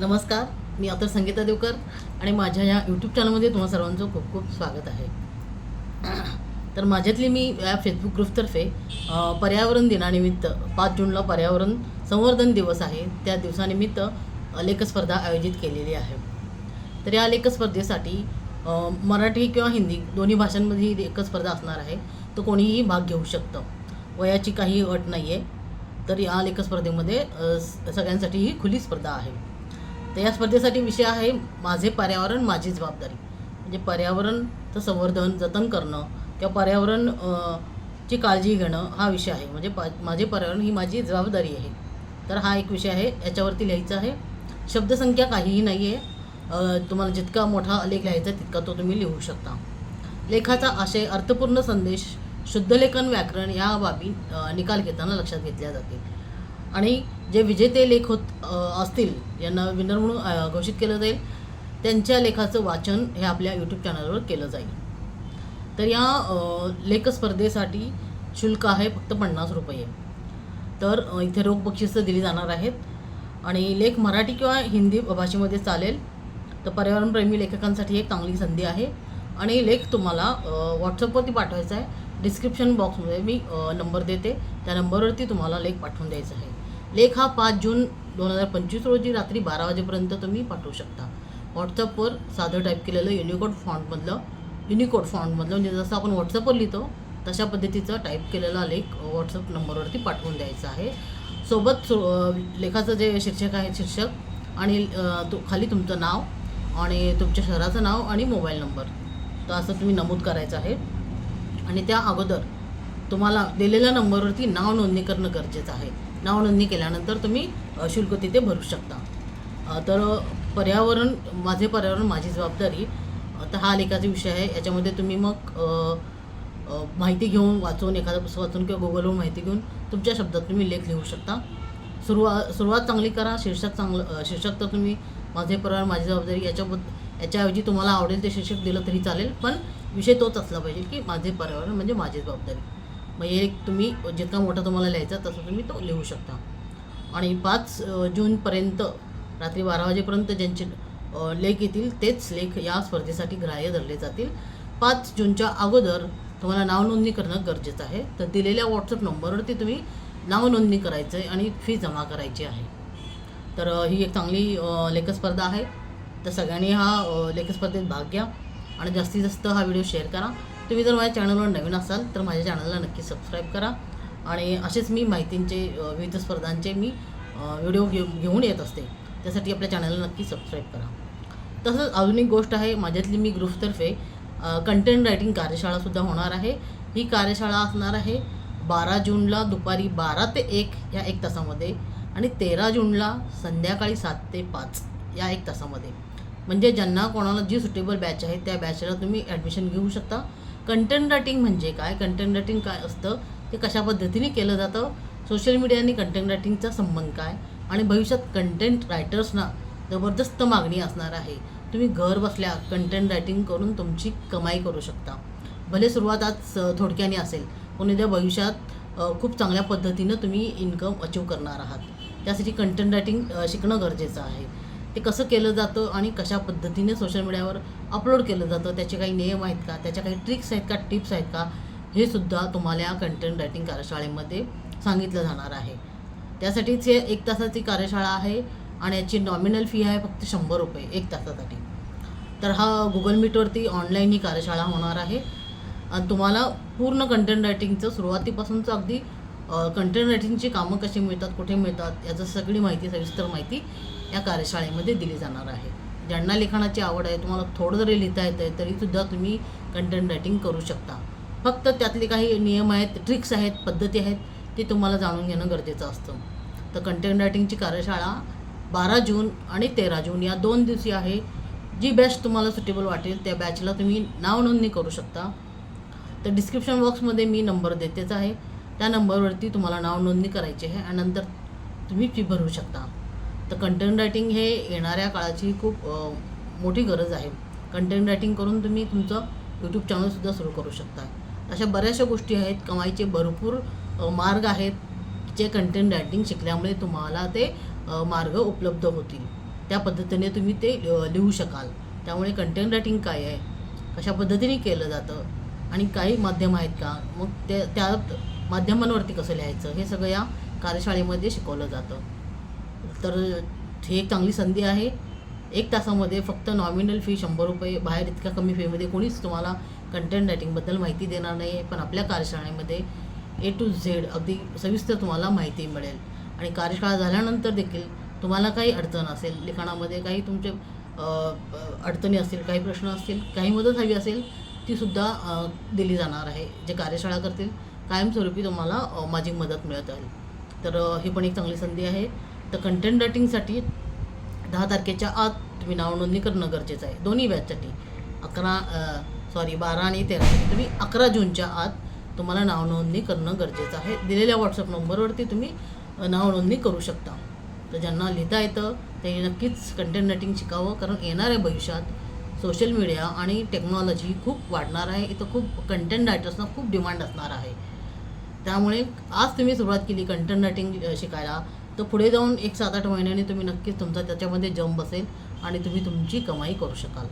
नमस्कार मी आता संगीता देवकर आणि माझ्या या यूट्यूब चॅनलमध्ये तुम्हा सर्वांचं खूप खूप स्वागत आहे. तर माझ्यातली मी या फेसबुक ग्रुपतर्फे पर्यावरण दिनानिमित्त पाच जूनला पर्यावरण संवर्धन दिवस आहे. त्या दिवसानिमित्त लेखस्पर्धा आयोजित केलेली आहे. तर या लेखस्पर्धेसाठी मराठी किंवा हिंदी दोन्ही भाषांमध्ये ही लेखस्पर्धा असणार आहे. तर कोणीही भाग घेऊ शकतं. वयाची काही अट नाही आहे तर या लेखस्पर्धेमध्ये सगळ्यांसाठी ही खुली स्पर्धा आहे. तर या स्पर्धेसाठी विषय आहे माझे पर्यावरण माझी जबाबदारी. म्हणजे पर्यावरणचं संवर्धन जतन करणं किंवा पर्यावरण ची काळजी घेणं हा विषय आहे. म्हणजे पा माझे पर्यावरण ही माझी जबाबदारी आहे. तर हा एक विषय आहे याच्यावरती लिहायचा आहे. शब्दसंख्या काहीही नाही आहे तुम्हाला जितका मोठा लेख लिहायचा आहे तितका तो तुम्ही लिहू शकता. लेखाचा आशय अर्थपूर्ण संदेश शुद्धलेखन व्याकरण या बाबी निकाल घेताना लक्षात घेतल्या जातील. आणि जे विजेते लेख होत असतील यांना विनर म्हणून घोषित केलं जाईल. त्यांच्या लेखाचं वाचन हे आपल्या यूट्यूब चॅनलवर केलं जाईल. तर या लेखस्पर्धेसाठी लेख स्पर्धेसाठी शुल्क आहे फक्त पन्नास रुपये. तर इथे रोख बक्षिसं दिली जाणार आहेत. आणि लेख मराठी किंवा हिंदी भाषेमध्ये चालेल. तर पर्यावरणप्रेमी लेखकांसाठी एक चांगली संधी आहे. आणि लेख तुम्हाला व्हॉट्सअपवरती पाठवायचा आहे. डिस्क्रिप्शन बॉक्समध्ये मी नंबर देते. त्या नंबरवरती तुम्हाला लेख पाठवून द्यायचा आहे. लेख हा पाच जून दोन हजार पंचवीस रोजी रात्री बारा वाजेपर्यंत तुम्ही पाठवू शकता. व्हॉट्सअपवर साधं टाईप केलेलं युनिकोड फॉन्टमधलं युनिकोड फॉन्टमधलं म्हणजे जसं आपण व्हॉट्सअपवर लिहितो तशा पद्धतीचा टाईप केलेला लेख व्हॉट्सअप नंबरवरती पाठवून द्यायचा आहे. सोबत सो लेखाचं जे शीर्षक आहे शीर्षक आणि तो खाली तुमचं नाव आणि तुमच्या शहराचं नाव आणि मोबाईल नंबर. तर असं तुम्ही नमूद करायचं आहे. आणि त्या अगोदर तुम्हाला दिलेल्या नंबरवरती नाव नोंदणी करणं गरजेचं आहे. नावनोंदणी केल्यानंतर तुम्ही शुल्क तिथे भरू शकता. तर पर्यावरण माझे पर्यावरण माझी जबाबदारी तर हा लेखाचा विषय आहे. याच्यामध्ये तुम्ही मग माहिती घेऊन वाचून एखादं पुस्तक वाचून किंवा गुगलवरून माहिती घेऊन तुमच्या शब्दात तुम्ही लेख लिहू शकता. सुरुवात सुरुवात चांगली करा. शीर्षक चांगलं शीर्षक तर तुम्ही माझे पर्यावरण माझी जबाबदारी याच्याबद्दल याच्याऐवजी तुम्हाला आवडेल ते शीर्षक दिलं तरी चालेल. पण विषय तोच असला पाहिजे की माझे पर्यावरण म्हणजे माझी जबाबदारी. मग एक तुम्ही जितका मोठा तुम्हाला लिहायचा तसं तुम्ही तो लिहू शकता. आणि पाच जूनपर्यंत रात्री बारा वाजेपर्यंत ज्यांचे लेख येतील तेच लेख या स्पर्धेसाठी ग्राह्य धरले जातील. पाच जूनच्या अगोदर तुम्हाला नावनोंदणी करणं गरजेचं आहे. तर दिलेल्या व्हॉट्सअप नंबरवरती तुम्ही नावनोंदणी करायचं आहे आणि फी जमा करायची आहे. तर ही एक चांगली लेखस्पर्धा आहे. तर सगळ्यांनी हा लेखस्पर्धेत भाग घ्या. आणि जास्तीत जास्त हा व्हिडिओ शेअर करा. तुम्ही जर माझ्या चॅनलवर नवीन असाल तर माझ्या चॅनलला नक्की सबस्क्राईब करा. आणि असेच मी माहितींचे विविध स्पर्धांचे मी व्हिडिओ घेऊ घेऊन येत असते. त्यासाठी आपल्या चॅनलला नक्की सबस्क्राईब करा. तसंच अजून एक गोष्ट आहे माझ्यातली मी ग्रुपतर्फे कंटेंट रायटिंग कार्यशाळासुद्धा होणार आहे. ही कार्यशाळा असणार आहे बारा जूनला दुपारी बारा ते एक या एक तासामध्ये आणि तेरा जूनला संध्याकाळी सात ते पाच या एक तासामध्ये. म्हणजे ज्यांना कोणाला जी सुटेबल बॅच आहे त्या बॅचला तुम्ही ॲडमिशन घेऊ शकता. कंटेंट रायटिंग म्हणजे काय? कंटेंट रायटिंग काय असतं? ते कशा पद्धतीने केलं जातं? सोशल मीडिया आणि कंटेंट रायटिंगचा संबंध काय? आणि भविष्यात कंटेंट रायटर्सना जबरदस्त मागणी असणार आहे. तुम्ही घर बसल्या कंटेंट रायटिंग करून तुमची कमाई करू शकता. भले सुरुवात आज थोडक्याने असेल पण उद्या भविष्यात खूप चांगल्या पद्धतीनं तुम्ही इन्कम अचीव करणार आहात. त्यासाठी कंटेंट रायटिंग शिकणं गरजेचं आहे. ते कसं केलं जातं आणि कशा पद्धतीने सोशल मीडियावर अपलोड केलं जातं त्याचे काही नियम आहेत का? त्याच्या काही ट्रिक्स आहेत का? टिप्स आहेत का? हे सुद्धा तुम्हाला कंटेंट रायटिंग कार्यशाळेमध्ये सांगितलं जाणार आहे. त्यासाठीच हे एक तासाची कार्यशाळा आहे आणि याची नॉमिनल फी आहे फक्त शंभर रुपये एक तासासाठी. तर हा गुगल मीटवरती ऑनलाईन ही कार्यशाळा होणार आहे. आणि तुम्हाला पूर्ण कंटेंट रायटिंगचं सुरुवातीपासूनचं अगदी कंटेंट रायटिंगची कामं कशी मिळतात कुठे मिळतात याचं सगळी माहिती सविस्तर माहिती या कार्यशाळेमध्ये दिली जाणार आहे. ज्यांना लिखाणाची आवड आहे तुम्हाला थोडं जरी लिहिता येतं आहे तरीसुद्धा तुम्ही कंटेंट रायटिंग करू शकता. फक्त त्यातले काही नियम आहेत ट्रिक्स आहेत पद्धती आहेत ते तुम्हाला जाणून घेणं गरजेचं असतं. तर कंटेंट रायटिंगची कार्यशाळा बारा जून आणि तेरा जून या दोन दिवशी आहे. जी बॅच तुम्हाला सुटेबल वाटेल त्या बॅचला तुम्ही नाव नोंदणी करू शकता. तर डिस्क्रिप्शन बॉक्समध्ये मी नंबर देतेच आहे. त्या नंबरवरती तुम्हाला नाव नोंदणी करायची आहे आणि नंतर तुम्ही फी भरू शकता. तर कंटेंट रायटिंग हे येणाऱ्या काळाची खूप मोठी गरज आहे. कंटेंट रायटिंग करून तुम्ही तुमचं यूट्यूब चॅनलसुद्धा सुरू करू शकता. अशा बऱ्याचशा गोष्टी आहेत. कमाईचे भरपूर मार्ग आहेत. जे कंटेंट रायटिंग शिकल्यामुळे तुम्हाला ते मार्ग उपलब्ध होतील. त्या पद्धतीने तुम्ही ते लिहू शकाल. त्यामुळे कंटेंट रायटिंग काय आहे? कशा पद्धतीने केलं जातं? आणि काही माध्यम आहेत का? मग ते त्या माध्यमांवरती कसं लिहायचं? हे सगळं या कार्यशाळेमध्ये शिकवलं जातं. तर ही एक चांगली संधी आहे. एक तासामध्ये फक्त नॉमिनल फी शंभर रुपये बाहेर इतक्या कमी फीमध्ये कोणीच तुम्हाला कंटेंट रायटिंगबद्दल माहिती देणार नाही पण आपल्या कार्यशाळेमध्ये ए टू झेड अगदी सविस्तर तुम्हाला माहिती मिळेल. आणि कार्यशाळा झाल्यानंतर देखील तुम्हाला काही अडचण असेल लिखाणामध्ये काही तुमचे अडचणी असतील काही प्रश्न असतील काही मदत हवी असेल तीसुद्धा दिली जाणार आहे. जे कार्यशाळा करतील कायमस्वरूपी तुम्हाला माझी मदत मिळत राहील तर ही पण एक चांगली संधी आहे. तर कंटेंट रायटिंगसाठी दहा तारखेच्या आत तुम्ही नाव नोंदणी करणं गरजेचं आहे. दोन्ही बॅचसाठी अकरा सॉरी बारा आणि तेरा. तुम्ही अकरा जूनच्या आत तुम्हाला नाव नोंदणी करणं गरजेचं आहे. दिलेल्या व्हॉट्सअप नंबरवरती तुम्ही नाव नोंदणी करू शकता. तर ज्यांना लिहिता येतं त्यांनी नक्कीच कंटेंट रायटिंग शिकावं कारण येणाऱ्या भविष्यात सोशल मीडिया आणि टेक्नॉलॉजी खूप वाढणार आहे. इथं खूप कंटेंट रायटर्सना खूप डिमांड असणार आहे. त्यामुळे आज तुम्ही सुरुवात केली कंटेंट रायटिंग शिकायला. तर पुढे जाऊन एक सात आठ महिन्याने तुम्ही नक्कीच तुमचा त्याच्यामध्ये जम बसेल आणि तुम्ही तुमची कमाई करू शकाल.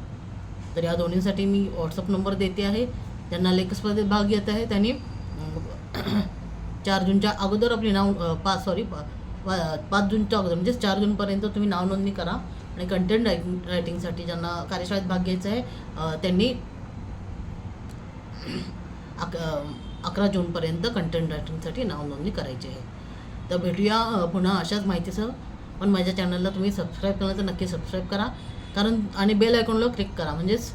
तर या दोन्हीसाठी मी व्हॉट्सअप नंबर देते आहे. ज्यांना लेख स्पर्धेत भाग घेत आहे. त्यांनी चार जूनच्या अगोदर आपली नाव पाच सॉरी पाच जूनच्या अगोदर म्हणजेच चार जूनपर्यंत तुम्ही नाव नोंदणी करा आणि कंटेंट रायटिंग रायटिंगसाठी ज्यांना कार्यशाळेत भाग घ्यायचा आहे त्यांनी अक अकरा जूनपर्यंत कंटेंट रायटिंगसाठी नाव नोंदणी करायची आहे. तर भेटूया पुन्हा अशाच माहितीसह. पण माझ्या चॅनलला तुम्ही सबस्क्राईब केलं तर नक्की सबस्क्राईब करा. कारण आणि बेल आयकॉनला क्लिक करा. म्हणजेच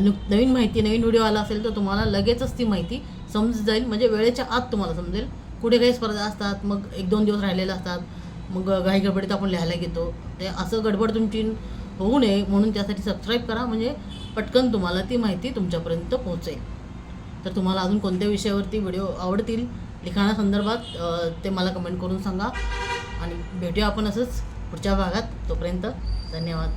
नु नवीन माहिती नवीन व्हिडिओ आला असेल तर तुम्हाला लगेचच ती माहिती समज जाईल. म्हणजे वेळेच्या आत तुम्हाला समजेल. कुठे काही स्पर्धा असतात मग एक दोन दिवस राहिलेले असतात मग घाई गडबडीत आपण लिहायला घेतो. ते असं गडबड तुमची होऊ नये म्हणून त्यासाठी सबस्क्राईब करा. म्हणजे पटकन तुम्हाला ती माहिती तुमच्यापर्यंत पोहोचेल. तर तुम्हाला अजून कोणत्या विषयावरती व्हिडिओ आवडतील लिखाणासंदर्भात ते मला कमेंट करून सांगा. आणि भेटूया आपण असंच पुढच्या भागात. तोपर्यंत धन्यवाद.